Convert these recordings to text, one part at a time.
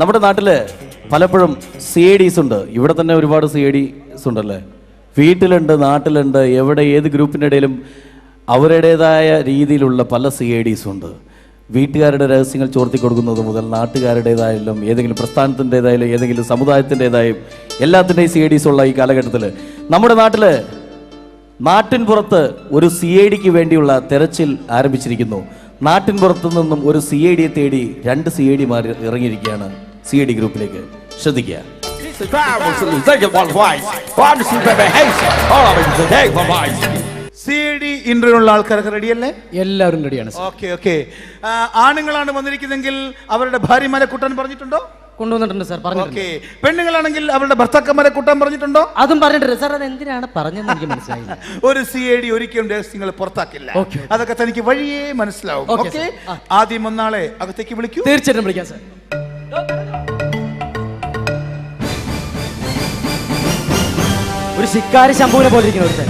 നമ്മുടെ നാട്ടിൽ പലപ്പോഴും സി ഐ ഡീസ് ഉണ്ട്. ഇവിടെ തന്നെ ഒരുപാട് സി ഐ ഡീസ് ഉണ്ടല്ലേ? വീട്ടിലുണ്ട് നാട്ടിലുണ്ട് എവിടെ ഏത് ഗ്രൂപ്പിന്റെ ഇടയിലും അവരുടേതായ രീതിയിലുള്ള പല സി ഐ ഡീസ് ഉണ്ട്. വീട്ടുകാരുടെ രഹസ്യങ്ങൾ ചോർത്തി കൊടുക്കുന്നത് മുതൽ നാട്ടുകാരുടേതായാലും ഏതെങ്കിലും പ്രസ്ഥാനത്തിന്റെതായാലും ഏതെങ്കിലും സമുദായത്തിന്റെതായും എല്ലാത്തിന്റെയും സി ഐ ഡീസ് ഉള്ള ഈ കാലഘട്ടത്തിൽ നമ്മുടെ നാട്ടിൽ നാട്ടിൻ പുറത്ത് ഒരു സി ഐ ഡിക്ക് വേണ്ടിയുള്ള തെരച്ചിൽ ആരംഭിച്ചിരിക്കുന്നു. നാട്ടിൻ പുറത്തു നിന്നും ഒരു സി ഐ ഡിയെ തേടി രണ്ട് സി ഐ ഡിമാർ ഇറങ്ങിയിരിക്കുകയാണ്. സി ഡി ഗ്രൂപ്പിലേക്ക് ശ്രദ്ധിക്കുക. സി ഡി ഇന്റർവ്യൂ ഉള്ള ആൾക്കാരൊക്കെ റെഡിയല്ലേ എല്ലാവരും റെഡിയാണ്. ഓക്കെ ഓക്കെ ആണുങ്ങളാണ് വന്നിരിക്കുന്നതെങ്കിൽ അവരുടെ ഭാര്യമാരെ കൂട്ടാൻ പറഞ്ഞിട്ടുണ്ടോ? കൊണ്ടുവന്നിട്ടുണ്ട് സാർ പറഞ്ഞു പെണ്ണുങ്ങളാണെങ്കിൽ അവരുടെ ഭർത്താക്കന്മാരെ കൂട്ടാൻ പറഞ്ഞിട്ടുണ്ടോ? അതും പറഞ്ഞിട്ടുണ്ട് സാർ അത് എന്തിനാണ് പറഞ്ഞതെന്ന് എനിക്ക് മനസ്സിലായില്ല. ഒരു സി ഐ ഡി ഒരിക്കലും രഹസ്യങ്ങൾ പുറത്താക്കില്ല. അതൊക്കെ തനിക്ക് വഴിയേ മനസ്സിലാവും. Okay, okay. ആദ്യം ഒന്നാളെ അകത്തേക്ക് വിളിക്കൂ. തീർച്ചയായിട്ടും വിളിക്കാം സാർ ഒരു ശിക്കാരി ശംഭുവിനെ പോലെ ഇരിക്കുന്ന ഒരുത്തൻ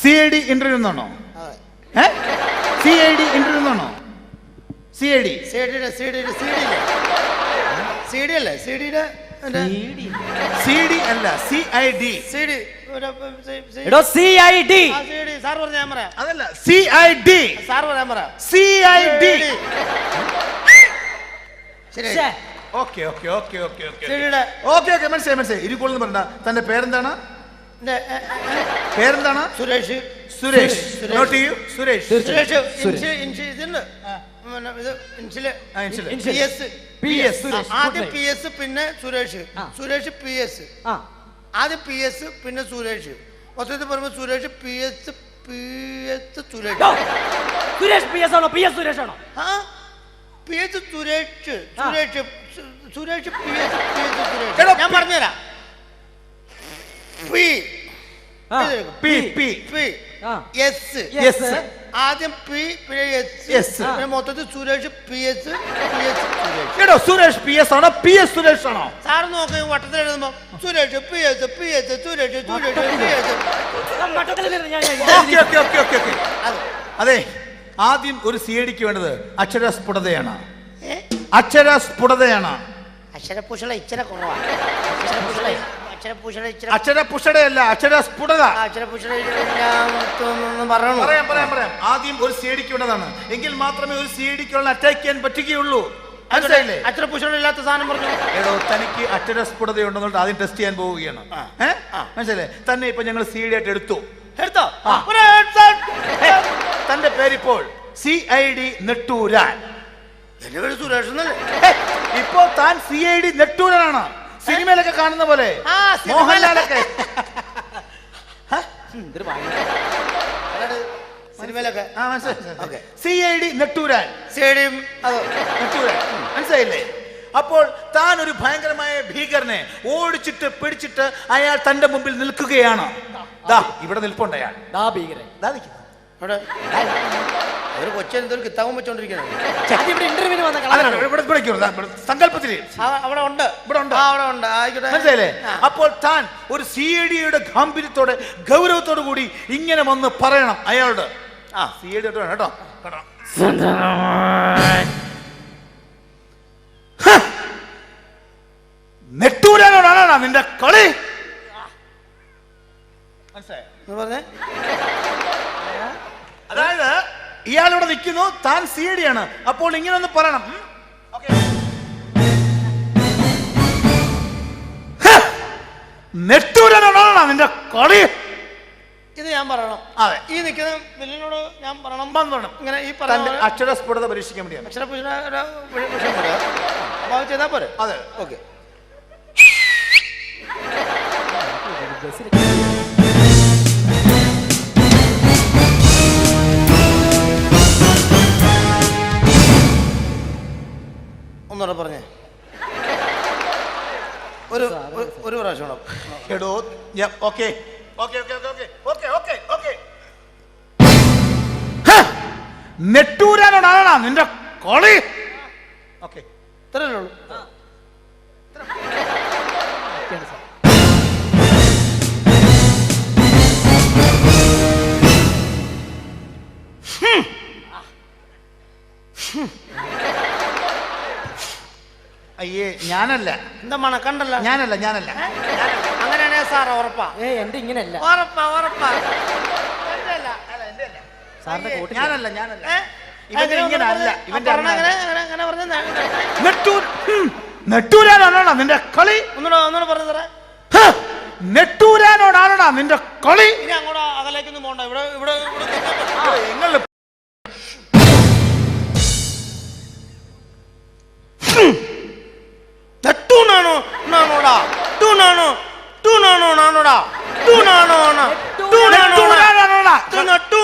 സി ഐ ഡി ഇന്റർവ്യൂ എന്നാണോ സി ഐ ഡി ഇന്റർവ്യൂ എന്നാണോ C I D C I D C D അല്ലേ ഡി സി ഡി അല്ല സി ഐ ഡി സിഡി എടോ സി ഐ ഡി സാർ പറഞ്ഞ ക്യാമറ അതല്ല സി ഐ ഡി സാർ പറഞ്ഞ camera C I D ശരി. Okay okay okay okay okay സിഡിയുടെ okay okay മനസ്സിലായി മനസ്സിലായി. ഇരുക്കോളെന്ന് പറഞ്ഞ. തന്റെ പേരെന്താണ്? പേരെന്താണ്? സുരേഷ്. സുരേഷ്. നോട്ട് ചെയ്യൂ. സുരേഷ്. സുരേഷ്. ഇൻഷി ഇൻഷി ഇതുണ്ട് ആദ്യം പി എസ് പിന്നെ സുരേഷ്. Suresh P S. ആ. ആദ്യം പി എസ് പിന്നെ സുരേഷ്. മൊത്തത്തിൽ പറയുമ്പോൾ Suresh P S P S Suresh. Suresh P S ആണോ? പി എസ് സുരേഷ് ആണോ? ആ. P S Suresh. Suresh Suresh P S P S Suresh. ഞാൻ പറഞ്ഞുതരാം. പി. ആ. P P P. ആ. എസ്. ആദ്യം പി പിന്നെ എസ്. പിന്നെ മൊത്തത്തിൽ Suresh P S P S Suresh. എടോ സുരേഷ് പി എസ് ആണോ പി എസ് സുരേഷ് ആണോ? സാറ് നോക്കി വട്ടത്തിൽ എഴുതുമ്പോ. Suresh P S P S Suresh Suresh P S. Okay okay okay okay okay. അത്. അതെ ആദ്യം ഒരു സി ഡിക്ക് വേണ്ടത് അക്ഷരസ്ഫുടതയാണ് ഇച്ചിരി കുറവാണ് അക്ഷരപുഷള ഇച്ചിരി അക്ഷരപുഷടയല്ല അക്ഷര സ്ഫുടത പറയണു. പറയാം പറയാം പറയാം. ആദ്യം ഒരു സി ഡിക്ക് വേണ്ടതാണ് എങ്കിൽ മാത്രമേ ഒരു സി ഡിക്കുള്ള അറ്റാക്ക് ചെയ്യാൻ പറ്റുകയുള്ളൂ. മനസ്സിലായില്ലേ? ഇല്ലാത്ത സാധനം പറഞ്ഞു. തനിക്ക് അക്ഷരസ്ഫുടതയുണ്ടെന്നുകൊണ്ട് ആദ്യം ടെസ്റ്റ് ചെയ്യാൻ പോവുകയാണ്. ഏ? മനസ്സിലായില്ലേ? തന്നെ ഇപ്പൊ ഞങ്ങൾ സി ഡി ആയിട്ട് എടുത്തു എടുത്തോ തന്റെ പേരിപ്പോൾ സി ഐ ഡി നെട്ടൂരാൻ. എന്റെ പേര് സുരേഷ് എന്നല്ലേ? ഇപ്പോ താൻ സി ഐ ഡി നെട്ടൂരനാണ്. സിനിമയിലൊക്കെ കാണുന്ന പോലെ. ആ, സിനിമയിലൊക്കെ. മോഹൻലാലൊക്കെ. അതായത് സിനിമയിലൊക്കെ. ആ, മനസ്സിലായി C I D Netturan. Stadium I Netturan. മനസ്സിലായില്ലേ? അപ്പോൾ താൻ ഒരു ഭയങ്കരമായ ഭീകരനെ ഓടിച്ചിട്ട് പിടിച്ചിട്ട് അയാൾ തന്റെ മുമ്പിൽ നിൽക്കുകയാണ്. ദാ ഇവിടെ നിൽപ്പുണ്ട് അയാൾ. ദാ ഭീകരൻ. ദാ നിൽക്കുന്നു. അവിടെ ഒരു കിത്താവും വെച്ചോണ്ടിരിക്കുന്നത് അവിടെ ഉണ്ട്. ഇവിടെ ഉണ്ട്. അവിടെ ഉണ്ട്. ആയിക്കോട്ടെ. മനസ്സിലായില്ലേ? ആ. അപ്പോൾ താൻ ഒരു സി എ ഡിയുടെ ഗാംഭീര്യത്തോടെ ഗൗരവത്തോടു കൂടി ഇങ്ങനെ വന്ന് പറയണം അയാളോട്. ആ. സി എ ഡി കേട്ടോ. കേട്ടോ! നെട്ടൂരാനോടാണോ നിന്റെ കളി? മനസ്സിലായോ? എന്ന് പറഞ്ഞേ. ഇയാളിവിടെ നിൽക്കുന്നു താൻ സി ഡി ആണ്. അപ്പോൾ ഇങ്ങനെ ഒന്ന് പറയണം? Okay. നിന്റെ കളി. ഇത് ഞാൻ പറയണം. അതെ. ഈ നിൽക്കുന്ന വില്ലിനോട് ഞാൻ പറയണം. വന്നോണം. ഇങ്ങനെ ഈ പറഞ്ഞ അക്ഷരസ്ഫുടത പരീക്ഷിക്കാൻ വേണ്ടിയാണ്. അക്ഷര വിഷയം പോലെ. അപ്പൊ അത് ചെയ്താൽ പോരെ? അതെ. ഓക്കെ എടോ okay. Okay okay okay okay okay okay നെട്ടൂരാനോടാണോ നിന്റെ കോളി. ഓക്കെ. ഇത്രയല്ലേ ഉള്ളൂ. ഞാനല്ല. എന്താ കണ്ടല്ല? ഞാനല്ല ഞാനല്ല. അങ്ങനെയാണേ സാർ ഉറപ്പാ. ഏ എന്റെ ഇങ്ങനെയല്ല. ഉറപ്പാ ഉറപ്പാ. ഞാനല്ല ഞാനല്ല? ഇവന്റെ ഇങ്ങനെ അല്ല ഇവന്റെ നിന്റെ കളി? ഒന്നുകൂടെ ഒന്നുകൂടെ പറഞ്ഞു സാറേ. ഹ! നെട്ടൂരാനോടാണോടാ നിന്റെ കളി? ഇനി അങ്ങോട്ട് അകലേക്കൊന്നും പോണ്ട. ഇവിടെ ഇവിടെ ഇവിടെ നിങ്ങൾ നെട്ടു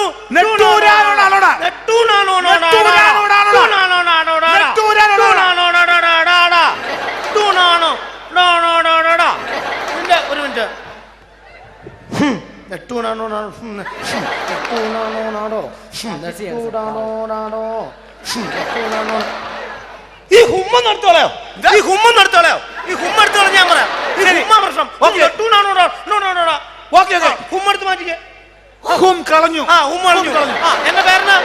ടൂണാണോ നിന്റെ ഒരു മിനിറ്റ്. നെട്ടൂണാണോ ഈ ഹുമ്മ നടത്തോളയോ ഈ ഹുമ്മ നടത്തോളയോ ഈ ഹുമ്മ എടുത്തോളാം ഞാൻ പറയാം. ഈ ശരി. ഹുമ്മ പ്രശ്നം. നോ നോ നാടോടാ ഓക്കേ, ഓക്കേ. ഹുമ്മ എടുത്ത് മാറ്റിക്കേ. ഹും കളഞ്ഞു. ആ ഹുമ്മ കളഞ്ഞു. ആ എന്റെ പേരെന്നാ?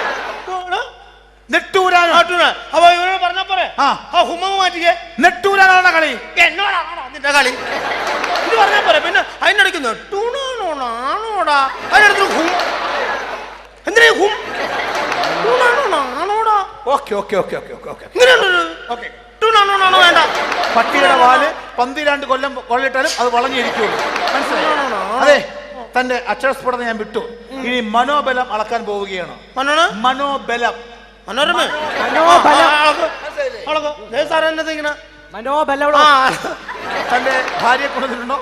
നെട്ടൂരാനോ. അപ്പൊ ഇവരോട് പറഞ്ഞ പോരെ? ആ. ഹുമ്മ മാറ്റിക്കേ. നെട്ടൂരാനോടാ കളി? എന്നോടാണോ നിന്റെ കളി? ഇത് പറഞ്ഞാ പോരെ. പിന്നെ അതിനിടയ്ക്ക് നെട്ടൂണാണോ നാണോടാ അതിനടുത്ത് ഹും എന്തിനാ ഹും ടൂണാണോ നാണോടാ okay okay okay okay okay. Okay ഇങ്ങനെയുള്ളൊരു ഓക്കെ. വേണ്ട. പട്ടിയുടെ വാൽ പന്തിരാണ്ട് കൊല്ലം കൊള്ളിട്ടാലും അത് വളഞ്ഞിരിക്കുള്ളൂ മനസ്സിലായോ? അതെ തന്റെ അക്ഷരസ്ഫുടത ഞാൻ വിട്ടു. ഇനി മനോബലം അളക്കാൻ പോവുകയാണ്? മനോബലം. മനോരമ? മനോബലം. തന്റെ ഭാര്യയെ കൊണ്ടുവന്നിട്ടുണ്ടോ?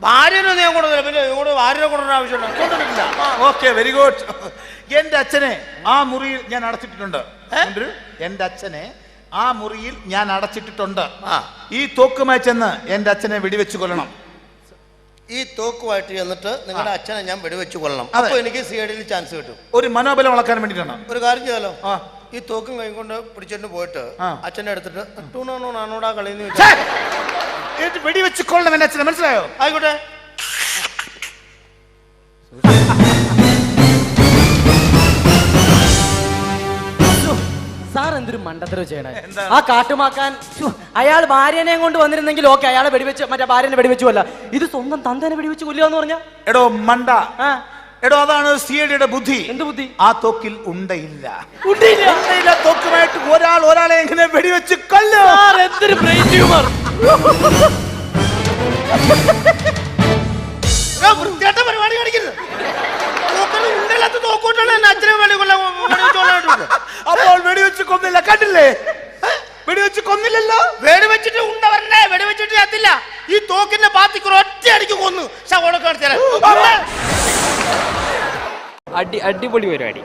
ഭാര്യനെ ഞാൻ കൊണ്ടുവന്നില്ല. പിന്നെ ഇങ്ങോട്ട് ഭാര്യനെ കൊണ്ടുവരാൻ ആവശ്യമുണ്ടോ? കൊണ്ടുവന്നിട്ടില്ല. ഓക്കെ വെരി ഗുഡ് എന്റെ അച്ഛനെ ആ മുറിയിൽ ഞാൻ അടച്ചിട്ടിട്ടുണ്ട്? എന്റെ അച്ഛനെ ആ മുറിയിൽ ഞാൻ അടച്ചിട്ടിട്ടുണ്ട്. ഈ തോക്കുമായി ചെന്ന് എന്റെ അച്ഛനെ വെടിവെച്ച് കൊല്ലണം. ഈ തോക്കുമായിട്ട് ചെന്നിട്ട് നിങ്ങളുടെ അച്ഛനെ ഞാൻ വെടിവെച്ച് കൊല്ലണം. അപ്പോൾ അപ്പൊ എനിക്ക് സി ഡിയിൽ ചാൻസ് കിട്ടും. ഒരു മനോബലം വളക്കാൻ വേണ്ടിട്ടാണ് ഒരു കാര്യം ചെയ്യാലോ? ഈ തോക്കും കൈ കൊണ്ട് പിടിച്ചിട്ട് പോയിട്ട്. അച്ഛനെ എടുത്തിട്ട് ടൂണാണോ നാണോടാ വെടിവെച്ചു ഛേ! എന്നിട്ട് വെടിവെച്ച് കൊള്ളണം എന്റെ അച്ഛനെ. മനസ്സിലായോ? ആയിക്കോട്ടെ. സാർ എന്തൊരു മണ്ടത്തരം ചെയ്യണേ. ആ കാട്ടുമാക്കാൻ അയാൾ ഭാര്യനെയും കൊണ്ട് വന്നിരുന്നെങ്കിൽ ഓക്കെ അയാളെ വെടിവെച്ച് മറ്റേ ഭാര്യനെ വെടിവെച്ചു അല്ല ഇത് സ്വന്തം തന്തനെ വെടിവെച്ച് കൊല്ലുക എന്ന് പറഞ്ഞ? എടോ മണ്ട. എടോ അതാണ് സിയുടെ ബുദ്ധി. എന്ത് ബുദ്ധി? ആ തോക്കിൽ ഉണ്ടയില്ല. ഉണ്ടില്ല. ഉണ്ടയില്ല തോക്കുമായിട്ട് ഒരാൾ ഒരാളെ എങ്ങനെ വെടിവെച്ച് കൊല്ലോ? സാർ എന്തൊരു ബ്രെയിൻ ട്യൂമർ. പരിപാടി കാണിക്കരുത്. അച്ഛനെ വേണ്ടി കൊല്ലാൻ വെടിവെച്ച് കൊല്ലാനായിട്ട് അപ്പോൾ വെടിവെച്ച് കൊന്നില്ല കണ്ടില്ലേ വെടിവെച്ച് കൊന്നില്ലല്ലോ? വെടിവെച്ചിട്ട് ഉണ്ട വരണ്ടേ? വെടിവെച്ചിട്ട് ചത്തില്ല. ഈ തോക്കിന്റെ പാത്തിക്കുറ ഒറ്റ അടിക്ക് കൊന്നു. ശവോടൊക്കെ കാണിച്ചാലേ അടി അടിപൊളി പരിപാടി.